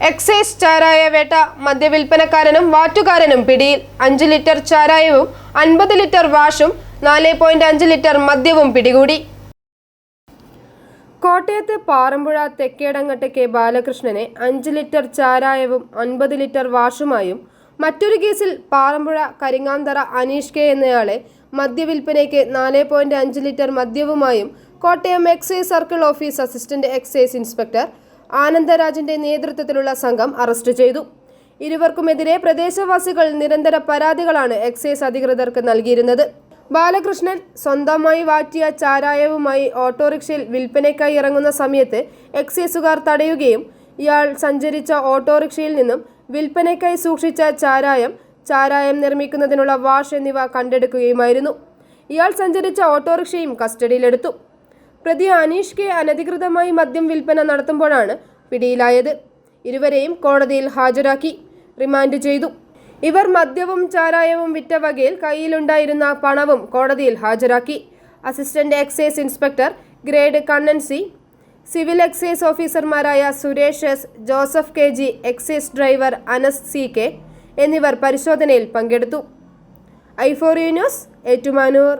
Excise ചാരായ വേട്ട മദ്യവിൽപ്പനക്കാരനും വാറ്റുകാരനും പിടിയിൽ അഞ്ച് ലിറ്റർ ചാരായവും അൻപത് ലിറ്റർ വാഷും നാല് പോയിന്റ് അഞ്ച് ലിറ്റർ മദ്യവും പിടികൂടി. കോട്ടയത്ത് പാറമ്പുഴ തെക്കേടങ്ങട്ട് കെ ബാലകൃഷ്ണനെ അഞ്ച് ലിറ്റർ ചാരായവും അൻപത് ലിറ്റർ വാഷുമായും മറ്റൊരു കേസിൽ പാറമ്പുഴ കരിങ്ങാന്തറ അനീഷ് കെ എന്നയാളെ മദ്യവിൽപ്പനയ്ക്ക് നാല് പോയിന്റ് അഞ്ച് litre മദ്യവുമായും Kottayam excise circle office assistant excise inspector ആനന്ദരാജിന്റെ നേതൃത്വത്തിലുള്ള സംഘം അറസ്റ്റ് ചെയ്തു. ഇരുവർക്കുമെതിരെ പ്രദേശവാസികൾ നിരന്തര പരാതികളാണ് എക്സൈസ് അധികൃതർക്ക് നൽകിയിരുന്നത്. ബാലകൃഷ്ണൻ സ്വന്തമായി വാറ്റിയ ചാരായവുമായി ഓട്ടോറിക്ഷയിൽ വിൽപ്പനയ്ക്കായി ഇറങ്ങുന്ന സമയത്ത് എക്സൈസുകാർ തടയുകയും ഇയാൾ സഞ്ചരിച്ച ഓട്ടോറിക്ഷയിൽ നിന്നും വിൽപ്പനയ്ക്കായി സൂക്ഷിച്ച ചാരായം ചാരായം നിർമ്മിക്കുന്നതിനുള്ള വാഷ് എന്നിവ കണ്ടെടുക്കുകയുമായിരുന്നു. ഇയാൾ സഞ്ചരിച്ച ഓട്ടോറിക്ഷയും കസ്റ്റഡിയിലെടുത്തു. പ്രതി അനീഷ് കെ അനധികൃതമായി മദ്യം വിൽപ്പന നടത്തുമ്പോഴാണ് പിടിയിലായത്. ഇരുവരെയും കോടതിയിൽ ഹാജരാക്കി റിമാൻഡ് ചെയ്തു. ഇവർ മദ്യവും ചാരായവും വിറ്റ വകയിൽ കയ്യിലുണ്ടായിരുന്ന പണവും കോടതിയിൽ ഹാജരാക്കി. Assistant excise inspector grade Kannan C. Civil excise ഓഫീസർമാരായ Suresh S Joseph K G excise driver Anas C K എന്നിവർ പരിശോധനയിൽ പങ്കെടുത്തു. ഐഫോറിയ ന്യൂസ് ഏറ്റുമാനൂർ.